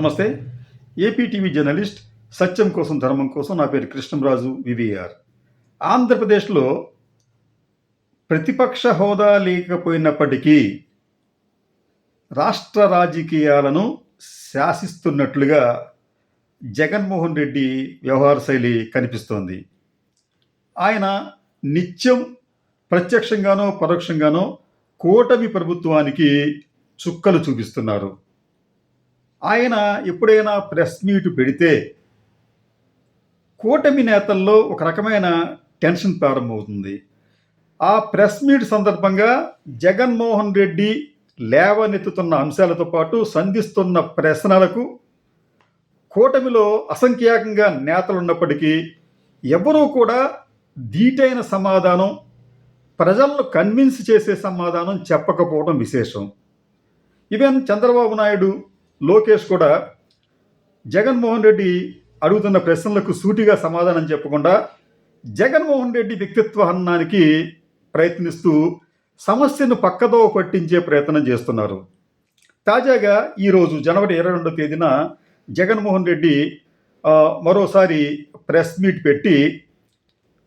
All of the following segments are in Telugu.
నమస్తే. ఏపీటీవీ జర్నలిస్ట్ సత్యం కోసం ధర్మం కోసం నా పేరు కృష్ణంరాజు వివిఆర్ ఆంధ్రప్రదేశ్లో ప్రతిపక్ష హోదా లేకపోయినప్పటికీ రాష్ట్ర రాజకీయాలను శాసిస్తున్నట్లుగా జగన్మోహన్ రెడ్డి వ్యవహార శైలి కనిపిస్తోంది. ఆయన నిత్యం ప్రత్యక్షంగానో పరోక్షంగానో కూటమి ప్రభుత్వానికి చుక్కలు చూపిస్తున్నారు. ఆయన ఎప్పుడైనా ప్రెస్ మీట్ పెడితే కూటమి నేతల్లో ఒక రకమైన టెన్షన్ ప్రారంభమవుతుంది. ఆ ప్రెస్ మీట్ సందర్భంగా జగన్మోహన్ రెడ్డి లేవనెత్తుతున్న అంశాలతో పాటు సంధిస్తున్న ప్రశ్నలకు కూటమిలో అసంఖ్యాకంగా నేతలు ఉన్నప్పటికీ ఎవరూ కూడా ధీటైన సమాధానం ప్రజలను కన్విన్స్ చేసే సమాధానం చెప్పకపోవడం విశేషం. ఈవెన్ చంద్రబాబు నాయుడు లోకేష్ కూడా జగన్మోహన్ రెడ్డి అడుగుతున్న ప్రశ్నలకు సూటిగా సమాధానం చెప్పకుండా జగన్మోహన్ రెడ్డి వ్యక్తిత్వహనానికి ప్రయత్నిస్తూ సమస్యను పక్కదో పట్టించే ప్రయత్నం చేస్తున్నారు. తాజాగా ఈరోజు జనవరి ఇరవై రెండో తేదీన జగన్మోహన్ రెడ్డి మరోసారి ప్రెస్ మీట్ పెట్టి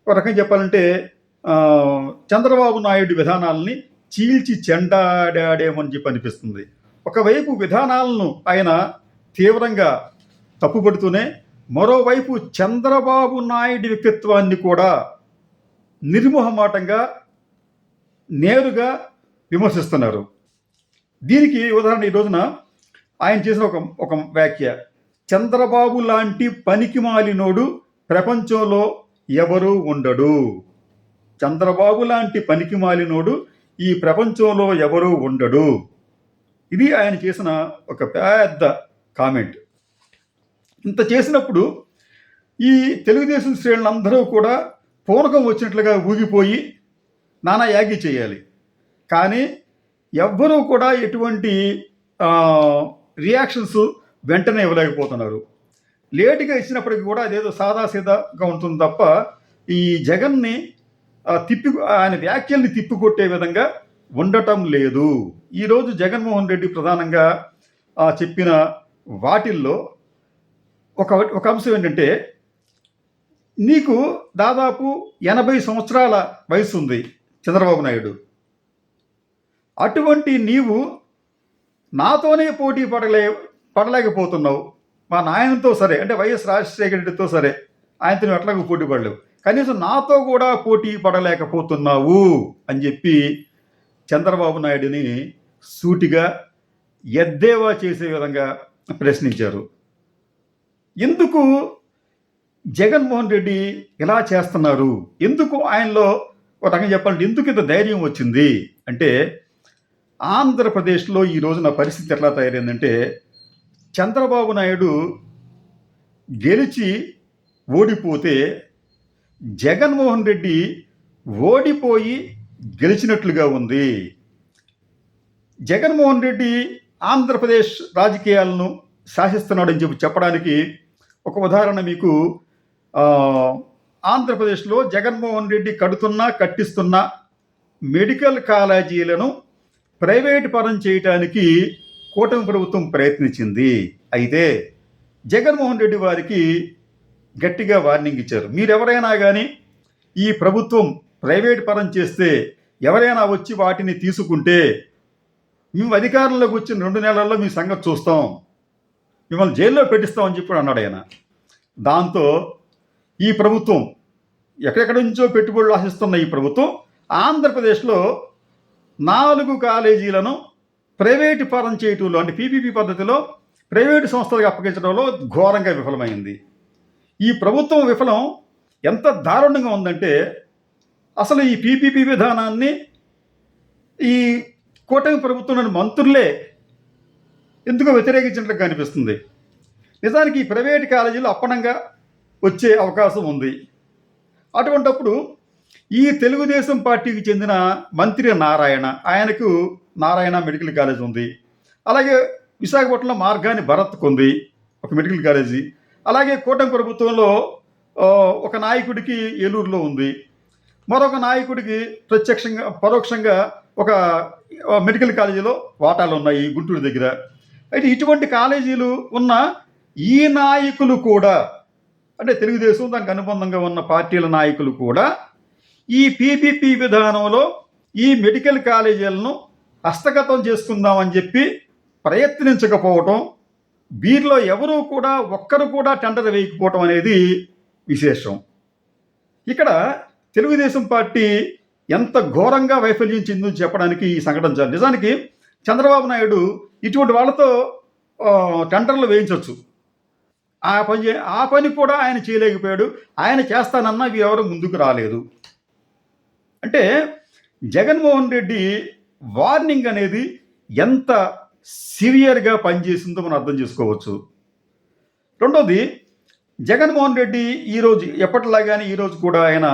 ఒక రకంగా చెప్పాలంటే చంద్రబాబు నాయుడు విధానాలని చీల్చి చెండాడాడేమని చెప్పి అనిపిస్తుంది. ఒకవైపు విధానాలను ఆయన తీవ్రంగా తప్పుపడుతూనే మరోవైపు చంద్రబాబు నాయుడు వ్యక్తిత్వాన్ని కూడా నిర్మోహమాటంగా నేరుగా విమర్శిస్తున్నారు. దీనికి ఉదాహరణ ఈ రోజున ఆయన చేసిన ఒక ఒక వ్యాఖ్య. చంద్రబాబు లాంటి పనికిమాలినోడు ప్రపంచంలో ఎవరూ ఉండడు. చంద్రబాబు లాంటి పనికిమాలినోడు ఈ ప్రపంచంలో ఎవరూ ఉండడు. ఇది ఆయన చేసిన ఒక పెద్ద కామెంట్. ఇంత చేసినప్పుడు ఈ తెలుగుదేశం శ్రేణులందరూ కూడా పూనకం వచ్చినట్లుగా ఊగిపోయి నానా యాగి చేయాలి. కానీ ఎవ్వరూ కూడా ఎటువంటి రియాక్షన్స్ వెంటనే ఇవ్వలేకపోతున్నారు. లేటుగా ఇచ్చినప్పటికీ కూడా అదేదో సాదాసీదాగా ఉంటుంది తప్ప ఈ జగన్ని తిప్పి ఆయన వ్యాఖ్యల్ని తిప్పికొట్టే విధంగా ఉండటం లేదు. ఈరోజు జగన్మోహన్ రెడ్డి ప్రధానంగా చెప్పిన వాటిల్లో ఒక ఒక అంశం ఏంటంటే నీకు దాదాపు ఎనభై సంవత్సరాల వయసు ఉంది చంద్రబాబు నాయుడు. అటువంటి నీవు నాతోనే పోటీ పడలే పడలేకపోతున్నావు. మా నాయనతో సరే అంటే వైఎస్ రాజశేఖర రెడ్డితో సరే ఆయనతో నువ్వు ఎట్లాగో పోటీ పడలేవు. కనీసం నాతో కూడా పోటీ పడలేకపోతున్నావు అని చెప్పి చంద్రబాబు నాయుడిని సూటిగా ఎద్దేవా చేసే విధంగా ప్రశ్నించారు. ఎందుకు జగన్మోహన్ రెడ్డి ఇలా చేస్తున్నారు? ఎందుకు ఆయనలో ఒక రకంగా చెప్పాలంటే ఎందుకు ఇంత ధైర్యం వచ్చింది? అంటే ఆంధ్రప్రదేశ్లో ఈ రోజున పరిస్థితి ఎట్లా తయారైందంటే చంద్రబాబు నాయుడు గెలిచి ఓడిపోతే జగన్మోహన్ రెడ్డి ఓడిపోయి గెలిచినట్లుగా ఉంది. జగన్మోహన్ రెడ్డి ఆంధ్రప్రదేశ్ రాజకీయాలను శాసిస్తున్నాడని చెప్పి చెప్పడానికి ఒక ఉదాహరణ మీకు ఆంధ్రప్రదేశ్లో జగన్మోహన్ రెడ్డి కడుతున్నా కట్టిస్తున్న మెడికల్ కాలేజీలను ప్రైవేట్ పరం చేయటానికి కూటమి ప్రభుత్వం ప్రయత్నించింది. అయితే జగన్మోహన్ రెడ్డి వారికి గట్టిగా వార్నింగ్ ఇచ్చారు. మీరెవరైనా కానీ ఈ ప్రభుత్వం ప్రైవేట్ పరం చేస్తే ఎవరైనా వచ్చి వాటిని తీసుకుంటే మేము అధికారంలోకి వచ్చిన రెండు నెలల్లో మీ సంగతి చూస్తాం. మిమ్మల్ని జైల్లో పెట్టిస్తామని చెప్పి అన్నాడు ఆయన. దాంతో ఈ ప్రభుత్వం ఎక్కడెక్కడి నుంచో పెట్టుబడులు ఆశిస్తున్న ఈ ప్రభుత్వం ఆంధ్రప్రదేశ్లో నాలుగు కాలేజీలను ప్రైవేటు పరం చేయటంలో అంటే పీపీపీ పద్ధతిలో ప్రైవేటు సంస్థలకు అప్పగించడంలో ఘోరంగా విఫలమైంది. ఈ ప్రభుత్వం విఫలం ఎంత దారుణంగా ఉందంటే అసలు ఈ పీపీపీ విధానాన్ని ఈ కూటమి ప్రభుత్వంలోని మంత్రులే ఎందుకు వ్యతిరేకించినట్లు కనిపిస్తుంది? నిజానికి ఈ ప్రైవేట్ కాలేజీలు అప్పనంగా వచ్చే అవకాశం ఉంది. అటువంటప్పుడు ఈ తెలుగుదేశం పార్టీకి చెందిన మంత్రి నారాయణ ఆయనకు నారాయణ మెడికల్ కాలేజ్ ఉంది. అలాగే విశాఖపట్నంలో మార్గాన్ని భరత్కుంది ఒక మెడికల్ కాలేజీ. అలాగే కూటమి ప్రభుత్వంలో ఒక నాయకుడికి ఏలూరులో ఉంది. మరొక నాయకుడికి ప్రత్యక్షంగా పరోక్షంగా ఒక మెడికల్ కాలేజీలో వాటాలు ఉన్నాయి గుంటూరు దగ్గర. అయితే ఇటువంటి కాలేజీలు ఉన్న ఈ నాయకులు కూడా అంటే తెలుగుదేశం దానికి అనుబంధంగా ఉన్న పార్టీల నాయకులు కూడా ఈ పీపీపీ విధానంలో ఈ మెడికల్ కాలేజీలను హస్తగతం చేసుకుందామని చెప్పి ప్రయత్నించకపోవటం వీరిలో ఎవరూ కూడా ఒక్కరు కూడా టెండర్ వేయకపోవటం అనేది విశేషం. ఇక్కడ తెలుగుదేశం పార్టీ ఎంత ఘోరంగా వైఫల్యం చెందో చెప్పడానికి ఈ సంఘటన చాలు నిజానికి చంద్రబాబు నాయుడు ఇటువంటి వాళ్ళతో టెండర్లు వేయించవచ్చు ఆ పని ఆ పని కూడా ఆయన చేయలేకపోయాడు. ఆయన చేస్తానన్నా ఎవరు ముందుకు రాలేదు. అంటే జగన్మోహన్ రెడ్డి వార్నింగ్ అనేది ఎంత సివియర్గా పనిచేసిందో మనం అర్థం చేసుకోవచ్చు. రెండోది జగన్మోహన్ రెడ్డి ఈరోజు ఎప్పటిలాగానే ఈరోజు కూడా ఆయన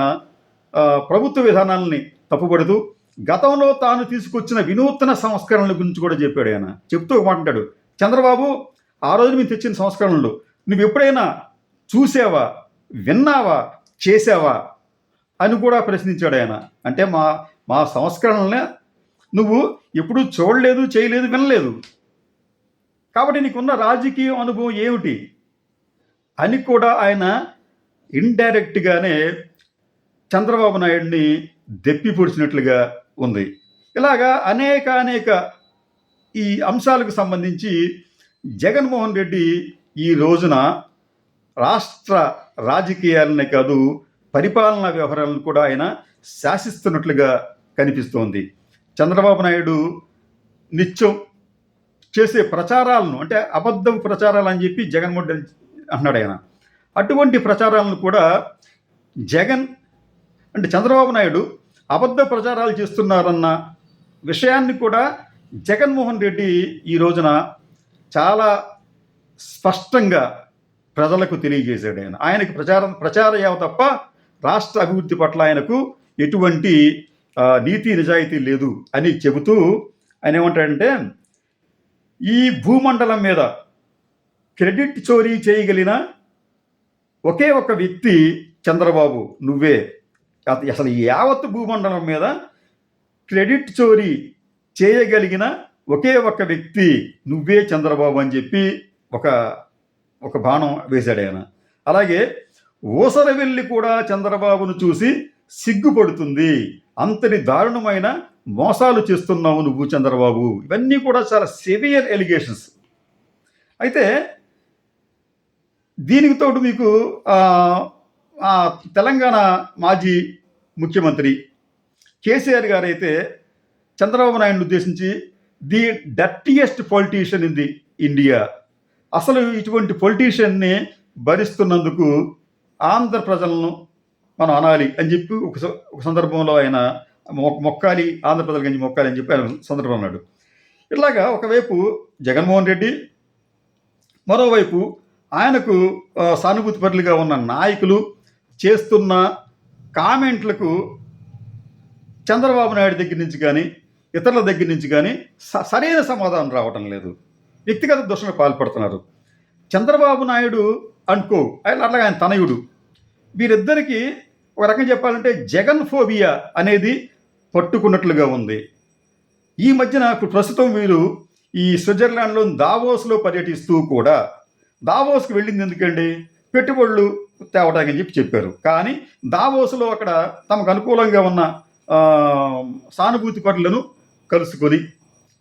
ప్రభుత్వ విధానాలని తప్పుపడుతూ గతంలో తాను తీసుకొచ్చిన వినూత్న సంస్కరణల గురించి కూడా చెప్పాడు ఆయన. చెప్తూ ఒక మాట అంటాడు. చంద్రబాబు ఆ రోజు మేము తెచ్చిన సంస్కరణలు నువ్వు ఎప్పుడైనా చూసావా విన్నావా చేసావా? అని కూడా ప్రశ్నించాడు ఆయన. అంటే మా మా సంస్కరణలనే నువ్వు ఎప్పుడూ చూడలేదు చేయలేదు వినలేదు. కాబట్టి నీకున్న రాజకీయ అనుభవం ఏమిటి? అని కూడా ఆయన ఇండైరెక్ట్గానే చంద్రబాబు నాయుడిని దెప్పి పొడిచినట్లుగా ఉంది. ఇలాగా అనేక అనేక ఈ అంశాలకు సంబంధించి జగన్మోహన్ రెడ్డి ఈ రోజున రాష్ట్ర రాజకీయాలనే కాదు పరిపాలనా వ్యవహారాలను కూడా ఆయన శాసిస్తున్నట్లుగా కనిపిస్తోంది. చంద్రబాబు నాయుడు నిత్యం చేసే ప్రచారాలను అంటే అబద్ధం ప్రచారాలు అని చెప్పి జగన్మోహన్ రెడ్డి అన్నాడు ఆయన. అటువంటి ప్రచారాలను కూడా జగన్ అంటే చంద్రబాబు నాయుడు అబద్ధ ప్రచారాలు చేస్తున్నారన్న విషయాన్ని కూడా జగన్మోహన్ రెడ్డి ఈ రోజున చాలా స్పష్టంగా ప్రజలకు తెలియజేశాడు ఆయన. ఆయనకి ప్రచారం ప్రచార యావ తప్ప రాష్ట్ర అభివృద్ధి పట్ల ఆయనకు ఎటువంటి నీతి నిజాయితీ లేదు అని చెబుతూ ఆయన ఏమంటాడంటే ఈ భూమండలం మీద క్రెడిట్ చోరీ చేయగలిగిన ఒకే ఒక వ్యక్తి చంద్రబాబు నువ్వే. అసలు యావత్ భూమండలం మీద క్రెడిట్ చోరీ చేయగలిగిన ఒకే ఒక వ్యక్తి నువ్వే చంద్రబాబు అని చెప్పి ఒక ఒక బాణం వేశాడు ఆయన. అలాగే ఊసరవెల్లి కూడా చంద్రబాబును చూసి సిగ్గుపడుతుంది. అంతటి దారుణమైన మోసాలు చేస్తున్నావు నువ్వు చంద్రబాబు. ఇవన్నీ కూడా చాలా సివియర్ ఎలిగేషన్స్ అయితే దీనికి తోడు మీకు తెలంగాణ మాజీ ముఖ్యమంత్రి. కేసీఆర్ గారు అయితే చంద్రబాబు నాయుడు ఉద్దేశించి the dirtiest politician in the India. అసలు ఇటువంటి పొలిటీషియన్ని భరిస్తున్నందుకు ఆంధ్ర ప్రజలను మనం అనాలి అని చెప్పి ఒక స- ఒక సందర్భంలో ఆయన మొక్కాలి ఆంధ్ర ప్రజల గురించి మొక్కాలి అని చెప్పి ఆయన సందర్భం అన్నాడు. ఇట్లాగా ఒకవైపు జగన్మోహన్ రెడ్డి మరోవైపు ఆయనకు సానుభూతిపరులుగా ఉన్న నాయకులు చేస్తున్న కామెంట్లకు చంద్రబాబు నాయుడు దగ్గర నుంచి కానీ ఇతరుల దగ్గర నుంచి కానీ స- సరైన సమాధానం రావటం లేదు. వ్యక్తిగత దోషణకు పాల్పడుతున్నారు. చంద్రబాబు నాయుడు అనుకో ఆయన అట్లాగే ఆయన తనయుడు. వీరిద్దరికీ ఒక రకం చెప్పాలంటే జగన్ ఫోబియా అనేది పట్టుకున్నట్లుగా ఉంది. ఈ మధ్యన ఇప్పుడు ప్రస్తుతం వీరు ఈ స్విట్జర్లాండ్లో దావోస్లో పర్యటిస్తూ కూడా దావోస్కి వెళ్ళింది ఎందుకండి? పెట్టుబడులు తేవటానికి చెప్పి చెప్పారు. కానీ దావోసులో అక్కడ తమకు అనుకూలంగా ఉన్న సానుభూతి పట్లను కలుసుకొని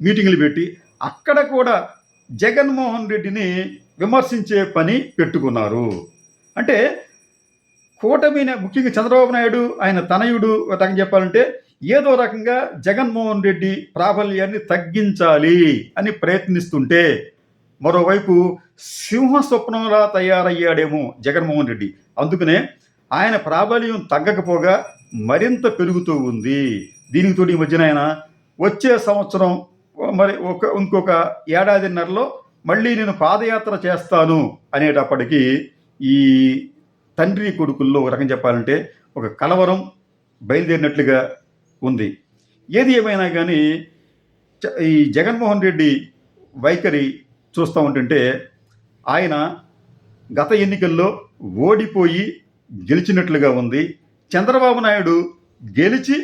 మీటింగులు పెట్టి అక్కడ కూడా జగన్మోహన్ రెడ్డిని విమర్శించే పని పెట్టుకున్నారు. అంటే కూటమి ముఖ్యంగా చంద్రబాబు నాయుడు ఆయన తనయుడు రకంగా చెప్పాలంటే ఏదో రకంగా జగన్మోహన్ రెడ్డి ప్రాబల్యాన్ని తగ్గించాలి అని ప్రయత్నిస్తుంటే మరోవైపు సింహ స్వప్నంలా తయారయ్యాడేమో జగన్మోహన్ రెడ్డి. అందుకనే ఆయన ప్రాబల్యం తగ్గకపోగా మరింత పెరుగుతూ ఉంది. దీనికి తోడు ఈ మధ్యన ఆయన వచ్చే సంవత్సరం మరి ఒక ఇంకొక ఏడాదిన్నరలో మళ్ళీ నేను పాదయాత్ర చేస్తాను అనేటప్పటికీ ఈ తండ్రి కొడుకుల్లో ఒక రకం చెప్పాలంటే ఒక కలవరం బయలుదేరినట్లుగా ఉంది. ఏది ఏమైనా కానీ ఈ జగన్మోహన్ రెడ్డి వైఖరి చూస్తూ ఉంటుంటే ఆయన గత ఎన్నికల్లో ఓడిపోయి గెలిచినట్లుగా ఉంది. చంద్రబాబు నాయుడు గెలిచి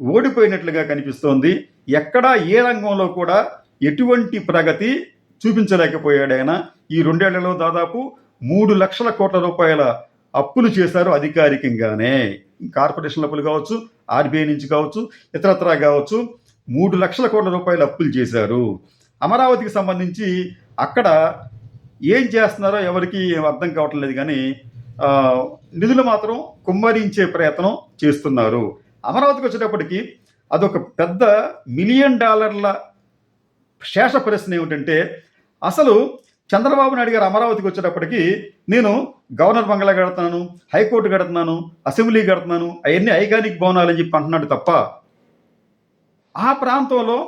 ఓడిపోయినట్లుగా కనిపిస్తోంది. ఎక్కడా ఏ రంగంలో కూడా ఎటువంటి ప్రగతి చూపించలేకపోయాడు ఆయన. ఈ రెండేళ్ళలో దాదాపు మూడు లక్షల కోట్ల రూపాయల అప్పులు చేశారు అధికారికంగానే. కార్పొరేషన్ అప్పులు కావచ్చు ఆర్బీఐ నుంచి కావచ్చు ఇతరత్రా కావచ్చు మూడు లక్షల కోట్ల రూపాయల అప్పులు చేశారు. అమరావతికి సంబంధించి అక్కడ ఏం చేస్తున్నారో ఎవరికి అర్థం కావట్లేదు కానీ నిధులు మాత్రం కుమ్మరించే ప్రయత్నం చేస్తున్నారు. అమరావతికి వచ్చేటప్పటికి అదొక పెద్ద మిలియన్ డాలర్ల శేష ప్రశ్న ఏమిటంటే అసలు చంద్రబాబు నాయుడు గారు అమరావతికి వచ్చేటప్పటికి నేను గవర్నర్ బంగ్లా కడుతున్నాను హైకోర్టు కడుతున్నాను అసెంబ్లీ కడుతున్నాను అవన్నీ ఐకానిక్ భవనాలని చెప్పి అంటున్నాడు తప్ప ఆ ప్రాంతంలో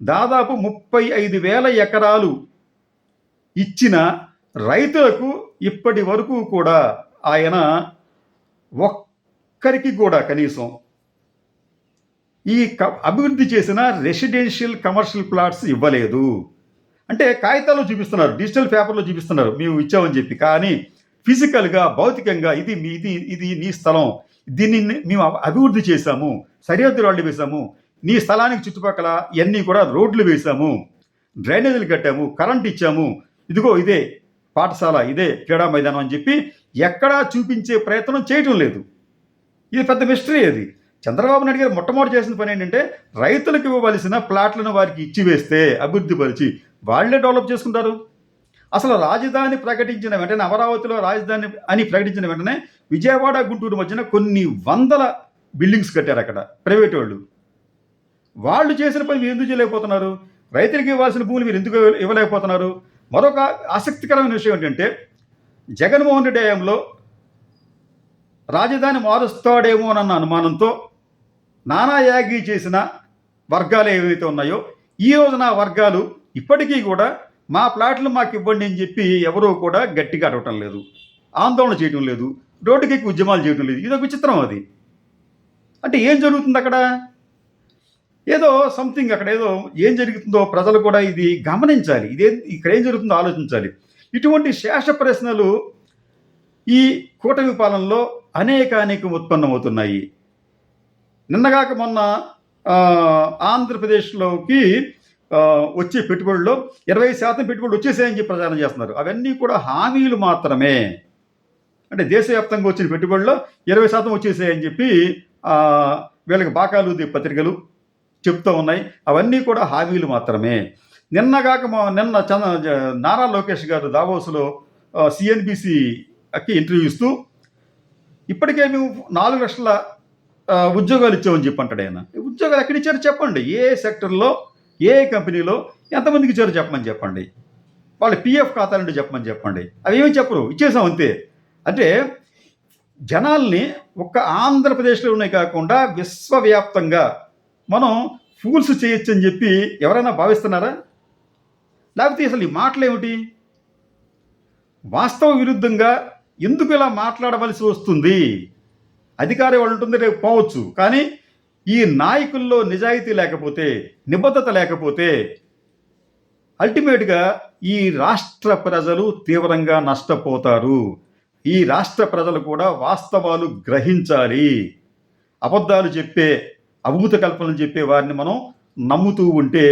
దాదాపు ముప్పై ఐదు వేల ఎకరాలు ఇచ్చిన రైతులకు ఇప్పటి వరకు కూడా ఆయన ఒక్కరికి కూడా కనీసం ఈ క- అభివృద్ధి చేసిన రెసిడెన్షియల్ కమర్షియల్ ప్లాట్స్ ఇవ్వలేదు. అంటే కాగితాల్లో చూపిస్తున్నారు డిజిటల్ పేపర్లో చూపిస్తున్నారు మేము ఇచ్చామని చెప్పి. కానీ ఫిజికల్గా భౌతికంగా ఇది మీ ఇది ఇది నీ స్థలం. దీన్ని మేము అభివృద్ధి చేశాము సరిహద్దు రాళ్ళు వేశాము నీ స్థలానికి చుట్టుపక్కల ఇవన్నీ కూడా రోడ్లు వేశాము డ్రైనేజీలు కట్టాము కరెంట్ ఇచ్చాము ఇదిగో ఇదే పాఠశాల ఇదే క్రీడా మైదానం అని చెప్పి ఎక్కడా చూపించే ప్రయత్నం చేయటం లేదు. ఇది పెద్ద మిస్టరీ అది. చంద్రబాబు నాయుడు గారు మొట్టమొదటి చేసిన పని ఏంటంటే రైతులకు ఇవ్వవలసిన ప్లాట్లను వారికి ఇచ్చి వేస్తే అభివృద్ధి పరిచి వాళ్ళే డెవలప్ చేసుకుంటారు. అసలు రాజధాని ప్రకటించిన వెంటనే అమరావతిలో రాజధాని అని ప్రకటించిన వెంటనే విజయవాడ గుంటూరు మధ్యన కొన్ని వందల బిల్డింగ్స్ కట్టారు అక్కడ ప్రైవేట్ వాళ్ళు. వాళ్ళు చేసిన పని మీరు ఎందుకు చేయలేకపోతున్నారు? రైతులకు ఇవ్వాల్సిన భూములు మీరు ఎందుకు ఇవ్వలేకపోతున్నారు? మరొక ఆసక్తికరమైన విషయం ఏంటంటే జగన్మోహన్ రెడ్డి హయాంలో రాజధాని మారుస్తాడేమో అన్న అనుమానంతో నానా యాగి చేసిన వర్గాలు ఏవైతే ఉన్నాయో ఈ రోజున ఆ వర్గాలు ఇప్పటికీ కూడా మా ప్లాట్లు మాకు ఇవ్వండి అని చెప్పి ఎవరూ కూడా గట్టిగా అడగటం లేదు. ఆందోళన చేయటం లేదు. రోడ్డుకి ఉద్యమాలు చేయటం లేదు. ఇదొక విచిత్రం అది. అంటే ఏం జరుగుతుంది అక్కడ? ఏదో సంథింగ్ అక్కడ ఏదో ఏం జరుగుతుందో ప్రజలు కూడా ఇది గమనించాలి. ఇదే ఇక్కడ ఏం జరుగుతుందో ఆలోచించాలి. ఇటువంటి శేష ప్రశ్నలు ఈ కూటమి పాలనలో అనేక అనేక ఉత్పన్నమవుతున్నాయి. నిన్నగాక మొన్న ఆంధ్రప్రదేశ్లోకి వచ్చే పెట్టుబడుల్లో ఇరవై శాతం పెట్టుబడులు వచ్చేసాయని చెప్పి ప్రచారం చేస్తున్నారు. అవన్నీ కూడా హామీలు మాత్రమే. అంటే దేశవ్యాప్తంగా వచ్చిన పెట్టుబడుల్లో ఇరవై శాతం వచ్చేసాయని చెప్పి వీళ్ళకి బాకాలు పత్రికలు చెప్తూ ఉన్నాయి. అవన్నీ కూడా హామీలు మాత్రమే. నిన్నగాక మా నిన్న చంద నారా లోకేష్ గారు దావోస్లో సిఎన్బిసికి ఇంటర్వ్యూ ఇస్తూ ఇప్పటికే మేము నాలుగు లక్షల ఉద్యోగాలు ఇచ్చామని చెప్పంటాడు ఆయన. ఉద్యోగాలు ఎక్కడ ఇచ్చారు చెప్పండి. ఏ సెక్టర్లో ఏ కంపెనీలో ఎంతమందికి ఇచ్చారో చెప్పమని చెప్పండి. వాళ్ళ పిఎఫ్ ఖాతా నుండి చెప్పమని చెప్పండి. అవి ఏమీ చెప్పరు. ఇచ్చేసాం అంతే. అంటే జనాల్ని ఒక్క ఆంధ్రప్రదేశ్లోనే కాకుండా విశ్వవ్యాప్తంగా మనం ఫూల్స్ చేయొచ్చు అని చెప్పి ఎవరైనా భావిస్తున్నారా? లేకపోతే అసలు ఈ మాటలు ఏమిటి వాస్తవ విరుద్ధంగా ఎందుకు ఇలా మాట్లాడవలసి వస్తుంది? అధికారం వాళ్ళు ఉంటుంది రేపు పోవచ్చు. కానీ ఈ నాయకుల్లో నిజాయితీ లేకపోతే నిబద్ధత లేకపోతే అల్టిమేట్గా ఈ రాష్ట్ర ప్రజలు తీవ్రంగా నష్టపోతారు. ఈ రాష్ట్ర ప్రజలు కూడా వాస్తవాలు గ్రహించాలి. అబద్ధాలు చెప్పే అభూత కల్పనలు చెప్పే వారిని మనం నమ్ముతూ ఉంటే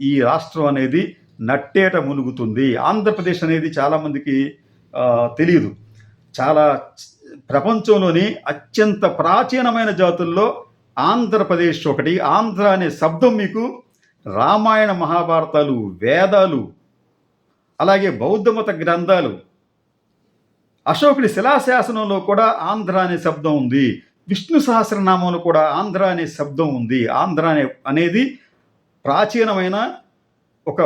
ఈ రాష్ట్రం అనేది నట్టేట మునుగుతుంది. ఆంధ్రప్రదేశ్ అనేది చాలామందికి తెలియదు. చాలా ప్రపంచంలోని అత్యంత ప్రాచీనమైన జాతుల్లో ఆంధ్రప్రదేశ్ ఒకటి. ఆంధ్ర అనే శబ్దం మీకు రామాయణ మహాభారతాలు వేదాలు అలాగే బౌద్ధమత గ్రంథాలు అశోకుడి శిలాశాసనంలో కూడా ఆంధ్ర అనే శబ్దం ఉంది. విష్ణు సహస్రనామంలో కూడా ఆంధ్ర అనే శబ్దం ఉంది. ఆంధ్ర అనే అనేది ప్రాచీనమైన ఒక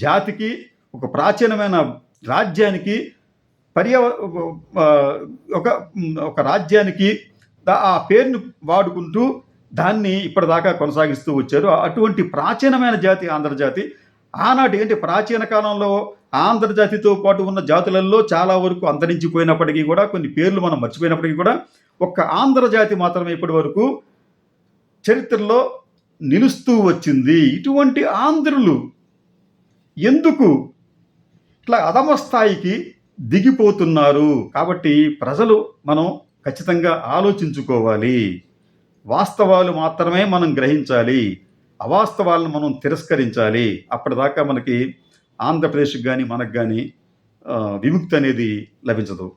జాతికి ఒక ప్రాచీనమైన రాజ్యానికి పర్యావ ఒక ఒక రాజ్యానికి ఆ పేరును వాడుకుంటూ దాన్ని ఇప్పటిదాకా కొనసాగిస్తూ వచ్చారు. అటువంటి ప్రాచీనమైన జాతి ఆంధ్రజాతి ఆనాటి అంటే ప్రాచీన కాలంలో ఆంధ్రజాతితో పాటు ఉన్న జాతులలో చాలా వరకు అంతరించిపోయినప్పటికీ కూడా కొన్ని పేర్లు మనం మర్చిపోయినప్పటికీ కూడా ఒక్క ఆంధ్రజాతి మాత్రమే ఇప్పటి వరకు చరిత్రలో నిలుస్తూ వచ్చింది. ఇటువంటి ఆంధ్రులు ఎందుకు ఇట్లా అధమ స్థాయికి దిగిపోతున్నారు? కాబట్టి ప్రజలు మనం ఖచ్చితంగా ఆలోచించుకోవాలి. వాస్తవాలు మాత్రమే మనం గ్రహించాలి. అవాస్తవాలను మనం తిరస్కరించాలి. అప్పటిదాకా మనకి ఆంధ్రప్రదేశ్కి కానీ మనకు కానీ విముక్తి అనేది లభించదు.